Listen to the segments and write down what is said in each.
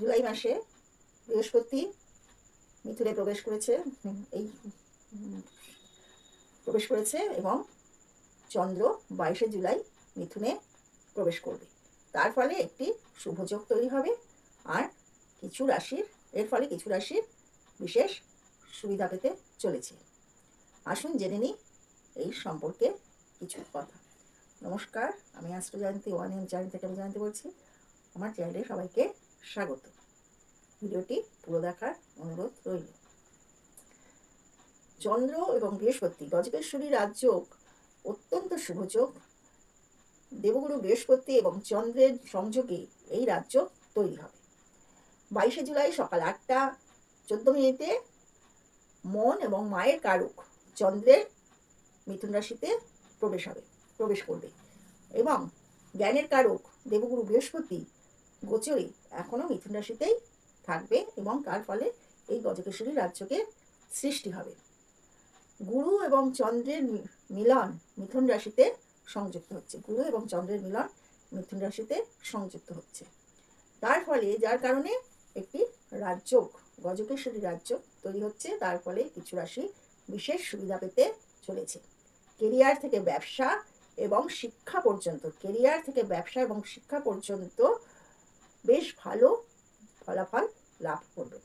জুলাই মাসে বৃহস্পতি মিথুনে প্রবেশ করেছে এই প্রবেশ করেছে এবং চন্দ্র বাইশে জুলাই মিথুনে প্রবেশ করবে। তার ফলে একটি শুভযোগ তৈরি হবে আর কিছু রাশির, এর ফলে কিছু রাশির বিশেষ সুবিধা পেতে চলেছে। আসুন জেনে নিই এই সম্পর্কে কিছু কথা। নমস্কার, আমি astro Jayanti, one M channel থেকে আমি জয়ন্তী বলছি। আমার চ্যানেলে সবাইকে স্বাগত। ভিডিওটি পুরো দেখার অনুরোধ রইল। চন্দ্র এবং বৃহস্পতি গজকেশ্বরী রাজযোগ, অত্যন্ত শুভযোগ দেবগুরু বৃহস্পতি এবং চন্দ্রের সংযোগে এই রাজ্য তৈরি হবে। বাইশে জুলাই সকাল আটটা, চোদ্দ মিনিটে মন এবং মায়ের কারক চন্দ্রের মিথুন রাশিতে প্রবেশ হবে, প্রবেশ করবে। এবং জ্ঞানের কারক দেবগুরু বৃহস্পতি গোচরে এখনও মিথুন রাশিতেই থাকবে এবং তার ফলে এই গজকেশ্বরী রাজ্যকে সৃষ্টি হবে। গুরু এবং চন্দ্রের মিলন মিথুন রাশিতে সংযুক্ত হচ্ছে। গুরু এবং চন্দ্রের মিলন মিথুন রাশিতে সংযুক্ত হচ্ছে। তার ফলে যার কারণে একটি রাজ্য গজকেশ্বরী রাজ্য তৈরি হচ্ছে, তার ফলে কিছু রাশি বিশেষ সুবিধা পেতে চলেছে। কেরিয়ার থেকে ব্যবসা এবং শিক্ষা পর্যন্ত, কেরিয়ার থেকে ব্যবসা এবং শিক্ষা পর্যন্ত বেশ ভালো ফলাফল লাভ করবে।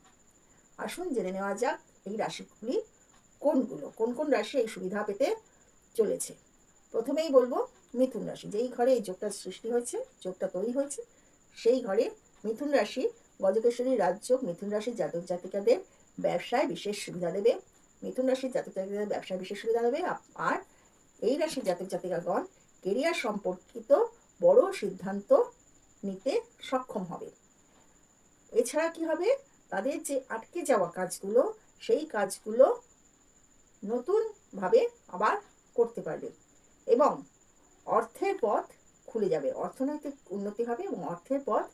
আসুন জেনে নেওয়া যাক এই রাশিগুলি কোনগুলো, কোন কোন রাশি এই সুবিধা পেতে চলেছে। প্রথমেই বলব মিথুন রাশি, যেই ঘরে এই যোগটা সৃষ্টি হয়েছে, যোগটা তৈরি হয়েছে, সেই ঘরে মিথুন রাশি গজকেশ্বরী রাজ্য, মিথুন রাশির জাতক জাতিকাদের ব্যবসায় বিশেষ সুবিধা দেবে, মিথুন রাশির জাতক জাতিকাদের ব্যবসায় বিশেষ সুবিধা দেবে আর এই রাশির জাতক জাতিকাগণ কেরিয়ার সম্পর্কিত বড় সিদ্ধান্ত নিতে সক্ষম হবে। এছাড়া কি হবে? তাদের যে আটকে যাওয়া কাজগুলো, সেই কাজগুলো নতুনভাবে আবার করতে পারবে এবং অর্থের পথ খুলে যাবে। অর্থনৈতিক উন্নতি হবে এবং অর্থের পথ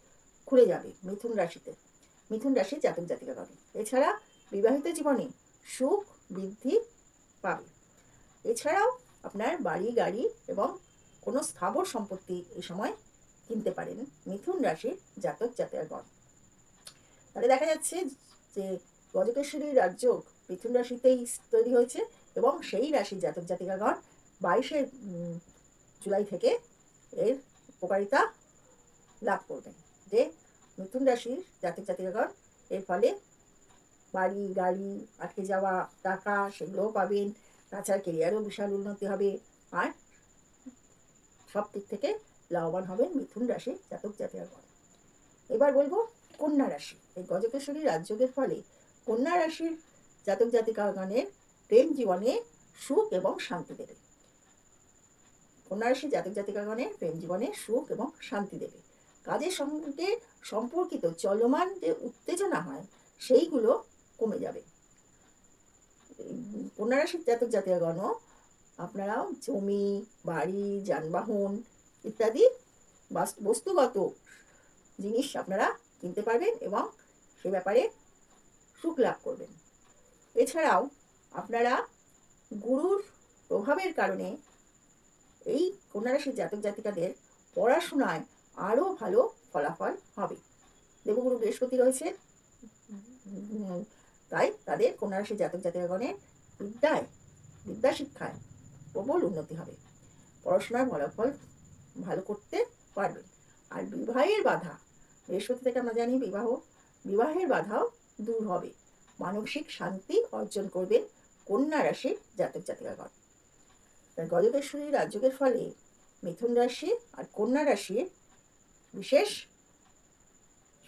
খুলে যাবে মিথুন রাশিতে। মিথুন রাশি জাতক জাতিকাগণ এছাড়া বিবাহিত জীবনে সুখ বৃদ্ধি পাবে। এছাড়াও আপনার বাড়ি, গাড়ি এবং কোনো স্থাবর সম্পত্তি এই সময় কিনতে পারেন মিথুন রাশির জাতক জাতিকাগণ। তাহলে দেখা যাচ্ছে যে গজকেশ্বরী রাজ্য মিথুন রাশিতেই তৈরি হয়েছে এবং সেই রাশির জাতক জাতিকাগণ বাইশে জুলাই থেকে এর উপকারিতা লাভ করবেন। যে মিথুন রাশির জাতক জাতিকাগণ এর ফলে বাড়ি, গাড়ি, আটকে যাওয়া, টাকা সেগুলোও পাবেন। তাছাড়া কেরিয়ারও বিশাল উন্নতি হবে। আর সব দিক থেকে লাভবান হবেন মিথুন রাশির জাতক জাতীয় জাতিকাগণ। এবার বলব কন্যা রাশি। এই গজকেশ্বরী রাজযোগের ফলে কন্যা রাশির জাতক জাতিকাগণের প্রেম জীবনে সুখ এবং শান্তি দেবে। কন্যা রাশির জাতক জাতিকাগণের প্রেম জীবনে সুখ এবং শান্তি দেবে। কাজের সঙ্গে সম্পর্কিত চলমান যে উত্তেজনা হয়, সেইগুলো কমে যাবে। কন্যা রাশির জাতক জাতিকাগণও আপনারা জমি, বাড়ি, যানবাহন ইত্যাদি বস্তুগত জিনিস আপনারা কিনতে পারবেন এবং সে ব্যাপারে সুখ লাভ করবেন। এছাড়াও আপনারা গুরুর প্রভাবের কারণে এই কন্যারাশির জাতক জাতিকাদের পড়াশোনায় আরও ভালো ফলাফল হবে। দেবগুরু বৃহস্পতি রয়েছে তাই তাদের কন্যারাশির জাতক জাতিকাগণের বিদ্যায় বিদ্যা শিক্ষায় প্রবল উন্নতি হবে। পড়াশোনার ফলাফল ভালো করতে পারবেন। আর বিবাহের বাধা, বৃহস্পতি থেকে আমরা জানি বিবাহ, বিবাহের বাধাও দূর হবে। মানসিক শান্তি অর্জন করবেন কন্যা রাশির জাতক জাতিকাগণ। গজকেশ্বরী রাজ্যকের ফলে মিথুন রাশি আর কন্যা রাশির বিশেষ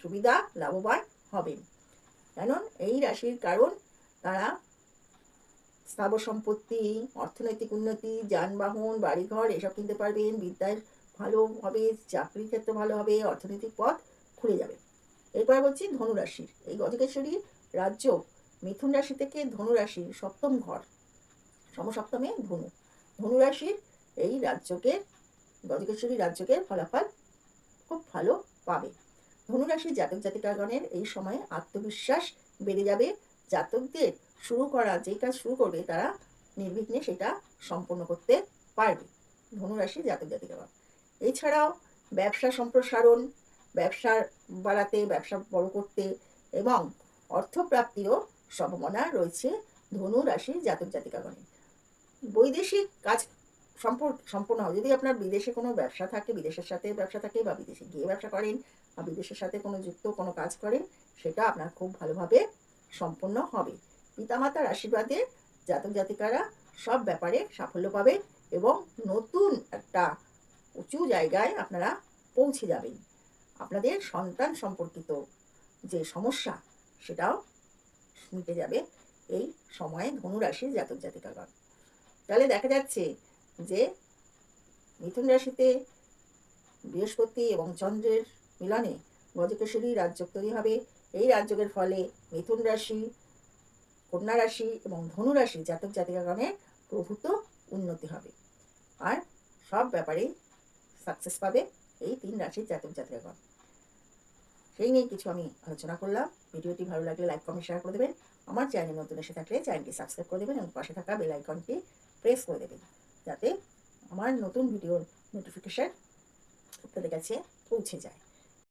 সুবিধা লাভবান হবেন। কারণ এই রাশির কারণ তারা স্থাবর সম্পত্তি, অর্থনৈতিক উন্নতি, যানবাহন, বাড়িঘর, এসব কিনতে পারবেন বিদ্যায় ভালো হবে চাকরির ক্ষেত্রে ভালো হবে অর্থনৈতিক পথ খুলে যাবে। এরপরে বলছি ধনুরাশির। এই গজকেশ্বরী রাজ্য মিথুন রাশি থেকে ধনু রাশির সপ্তম ঘর, সমসপ্তমে ধনু। ধনু রাশির এই রাজ্যকে গজকেশ্বরী রাজ্যকে ফলাফল খুব ভালো পাবে। ধনু রাশির জাতক জাতিকাগণের এই সময়ে আত্মবিশ্বাস বেড়ে যাবে। জাতকদের শুরু করা, যেই কাজ শুরু করবে, তারা নির্বিঘ্নে সেটা সম্পন্ন করতে পারবে। ধনু রাশির জাতক জাতিকাগণ। এছাড়াও ব্যবসা সম্প্রসারণ ব্যবসার বাড়াতে, ব্যবসা বড় করতে এবং অর্থপ্রাপ্তিরও সম্ভাবনা রয়েছে ধনু রাশির জাতক জাতিকাগণে। বৈদেশিক কাজ সম্পর্ক সম্পূর্ণ হয়। যদি আপনার বিদেশে কোনো ব্যবসা থাকে, বিদেশের সাথে ব্যবসা থাকে বা বিদেশে গিয়ে ব্যবসা করেন বা বিদেশের সাথে কোনো যুক্ত কোনো কাজ করেন, সেটা আপনার খুব ভালোভাবে সম্পন্ন হবে। পিতামাতার আশীর্বাদে জাতক জাতিকারা সব ব্যাপারে সাফল্য পাবে এবং নতুন একটা উঁচু জায়গায় আপনারা পৌঁছে যাবেন। আপনাদের সন্তান সম্পর্কিত যে সমস্যা, সেটাও মিটে যাবে এই সময়ে ধনুরাশির জাতক জাতিকাগণ। তাহলে দেখা যাচ্ছে যে মিথুন রাশিতে বৃহস্পতি এবং চন্দ্রের মিলনে গজকেশরী রাজযোগ তৈরি হবে। এই রাজযোগের ফলে মিথুন রাশি, কন্যা রাশি এবং ধনু রাশি জাতক জাতিকাগণের প্রভূত উন্নতি হবে। আর সব ব্যাপারেই সাকসেস পাবে এই তিন রাশির জাতক জাতিকাগণ। সেই নিয়ে কিছু আমি আলোচনা করলাম। ভিডিওটি ভালো লাগলে লাইক কমেন্ট শেয়ার করে দেবেন। আমার চ্যানেল নতুন এসে থাকলে চ্যানেলটি সাবস্ক্রাইব করে দেবেন এবং পাশে থাকা বেল আইকনটি প্রেস করে দেবেন, যাতে আমার নতুন ভিডিওর নোটিফিকেশান আপনাদের কাছে পৌঁছে যায়।